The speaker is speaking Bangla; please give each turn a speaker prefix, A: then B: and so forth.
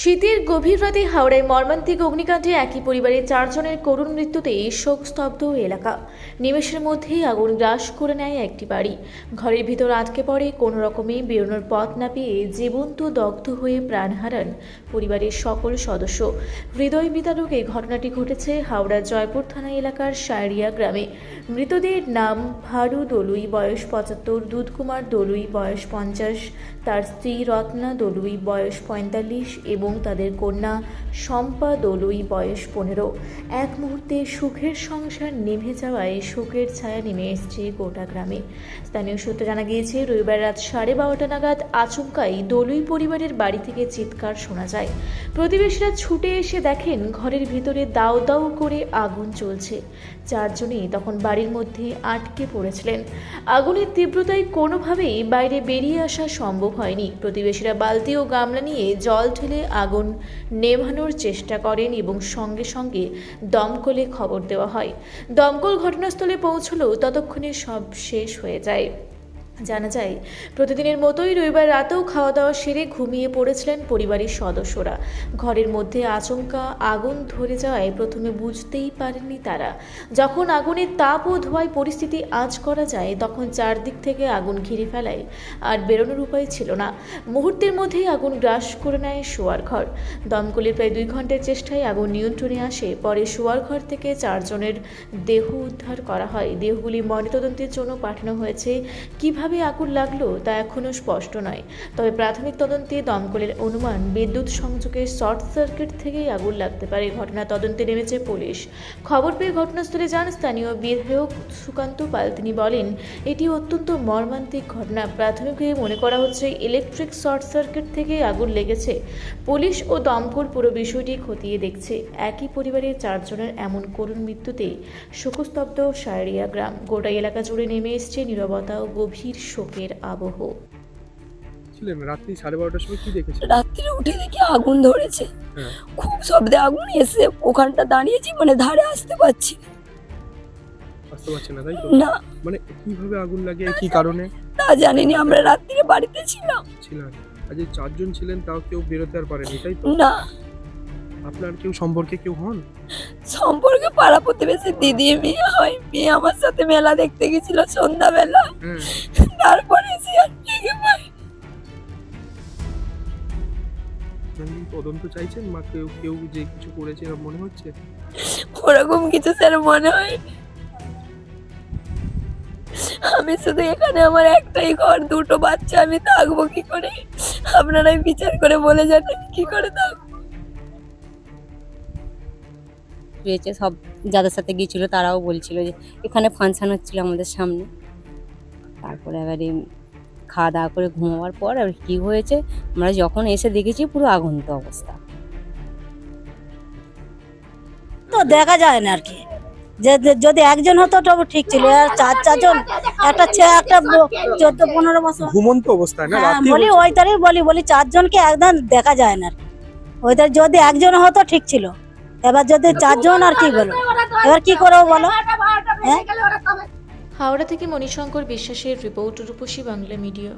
A: শীতের গভীর রাতে হাওড়ায় মর্মান্তিক অগ্নিকাণ্ডে একই পরিবারের চারজনের করুণ মৃত্যুতে শোকস্তব্ধ এলাকা। নিমেষের মধ্যেই আগুন গ্রাস করে নেয় একটি বাড়ি। ঘরের ভিতর আটকে পড়ে কোনো রকমে বেরোনোর পথ না পেয়ে জীবন্ত দগ্ধ হয়ে প্রাণ হারান পরিবারের সকল সদস্য। হৃদয় বিতারক এই ঘটনাটি ঘটেছে হাওড়া জয়পুর থানা এলাকার সায়রিয়া গ্রামে। মৃতদের নাম ভারু দলুই, বয়স পঁচাত্তর, দুধকুমার দলুই, বয়স পঞ্চাশ, তার স্ত্রী রত্না দলুই, বয়স পঁয়তাল্লিশ এবং তাদের কন্যা শম্পা দলুই, বয়স পনেরো। এক মুহূর্তে সুখের সংসার নেমে যাওয়ায় শোকের ছায়া নেমে এসছে গোটা গ্রামে। স্থানীয় সূত্রে জানা গিয়েছে, রবিবার রাত সাড়ে বারোটা নাগাদ আচমকাই দলুই পরিবারের বাড়ি থেকে চিৎকার শোনা যায়। প্রতিবেশীরা ছুটে এসে দেখেন, ঘরের ভিতরে দাউ দাউ করে আগুন চলছে। চারজনই তখন বাড়ির মধ্যে আটকে পড়েছিলেন। আগুনের তীব্রতায় কোনোভাবেই বাইরে বেরিয়ে আসা সম্ভব হয়নি। প্রতিবেশীরা বালতি ও গামলা নিয়ে জল ঢেলে আগুন নেভানোর চেষ্টা করেন এবং সঙ্গে সঙ্গে দমকলে খবর দেওয়া হয়। দমকল ঘটনাস্থলে পৌঁছলেও ততক্ষণে সব শেষ হয়ে যায়। জানা যায়, প্রতিদিনের মতোই রবিবার রাতেও খাওয়া দাওয়া সেরে ঘুমিয়ে পড়েছিলেন পরিবারের সদস্যরা। ঘরের মধ্যে আচমকা আগুন ধরে যাওয়ায় প্রথমে বুঝতেই পারেননি তারা। যখন আগুনের তাপ ও ধোঁয়ায় পরিস্থিতি আঁচ করা যায়, তখন চারদিক থেকে আগুন ঘিরে ফেলায়। আর বেরোনোর উপায় ছিল না। মুহূর্তের মধ্যেই আগুন গ্রাস করে নেয় শোয়ার ঘর। দমকলের প্রায় দুই ঘণ্টার চেষ্টায় আগুন নিয়ন্ত্রণে আসে। পরে শোয়ার ঘর থেকে চারজনের দেহ উদ্ধার করা হয়। দেহগুলি ময়নাতদন্তের জন্য পাঠানো হয়েছে। কীভাবে আগুন লাগল তা এখনও স্পষ্ট নয়। তবে প্রাথমিক তদন্তে দমকলের অনুমান, বিদ্যুৎ সংযোগের শর্ট সার্কিট থেকেই আগুন লাগতে পারে। ঘটনা তদন্তে নেমেছে পুলিশ। খবর পেয়ে ঘটনাস্থলে যান স্থানীয় বিধায়ক সুকান্ত পাল। তিনি বলেন, এটি অত্যন্ত মর্মান্তিক ঘটনা। প্রাথমিকভাবে মনে করা হচ্ছে ইলেকট্রিক শর্ট সার্কিট থেকে আগুন লেগেছে। পুলিশ ও দমকল পুরো বিষয়টি খতিয়ে দেখছে। একই পরিবারের চারজনের এমন করুণ মৃত্যুতে শোকস্তব্ধ সায়রিয়া গ্রাম। গোটা এলাকা জুড়ে নেমে এসছে নীরবতা ও গভীর শোকের আবহ।
B: ছিলেন রাত্রি সাড়ে বারোটার সময় কি দেখেছেন
C: রাত্রিরে উঠে দেখি আগুন ধরেছে।
B: হ্যাঁ।
C: খুব শব্দে আগুন এসে ওখানটা দাঁড়িয়েছি মানে ধারে আসতে পারছি
B: আসতে পারছেন না তাই তো?
C: না।
B: মানে কীভাবে আগুন লাগে কি কারণে?
C: তা জানিনি আমরা রাত্রিরে বাড়িতে ছিলাম।
B: ছিলেন আজ চারজন ছিলেন তাও কেউ বেরোতে আর পারেনি তাই তো?
C: না।
B: আপনার কেউ সম্পর্কে কেউ হন?
C: সম্পর্কে পাড়া প্রতিবেশী দিদি মেয়ে হয় মেয়ে আমার সাথে মেলা দেখতে গেছিল সন্ধ্যাবেলা। তারপরে সে আর
B: আপনি কি তদন্ত চাইছেন? মা কেউ কেউ যে কিছু করেছে এরকম মনে হচ্ছে?
C: ওরকম কিছু স্যার মনে হয় আমি শুধু এখানে আমার একটাই ঘর দুটো বাচ্চা আমি থাকব কি করে? আপনারাই বিচার করে বলে যান কি করে থাকব।
D: রয়েছে সব যাদের সাথে গিয়েছিল তারাও বলছিল যে এখানে ফাংশান হচ্ছিল আমাদের সামনে। তারপরে এবারে খাওয়া দাওয়া করে ঘুমাবার পর আর কি হয়েছে আমরা যখন এসে দেখেছি পুরো আগন্ত অবস্থা।
E: তো দেখা যায় না আর কি। যে যদি একজন হতো তবে ঠিক ছিল আর চার চারজন একটা ছেলে একটা চোদ্দ পনেরো বছর।
B: ঘুমন্ত অবস্থায় না?
E: হ্যাঁ বলি। ওই তারই বলি বলি চারজনকে একদম দেখা যায় না আর কি। ওই তার যদি একজন হতো ঠিক ছিল। এবার যদি চারজন আর কি বলো? এবার কি করব বলো? হ্যাঁ?
A: হাওড়া থেকে মণিশঙ্কর বিশ্বাসের রিপোর্ট রূপসী বাংলা মিডিয়া।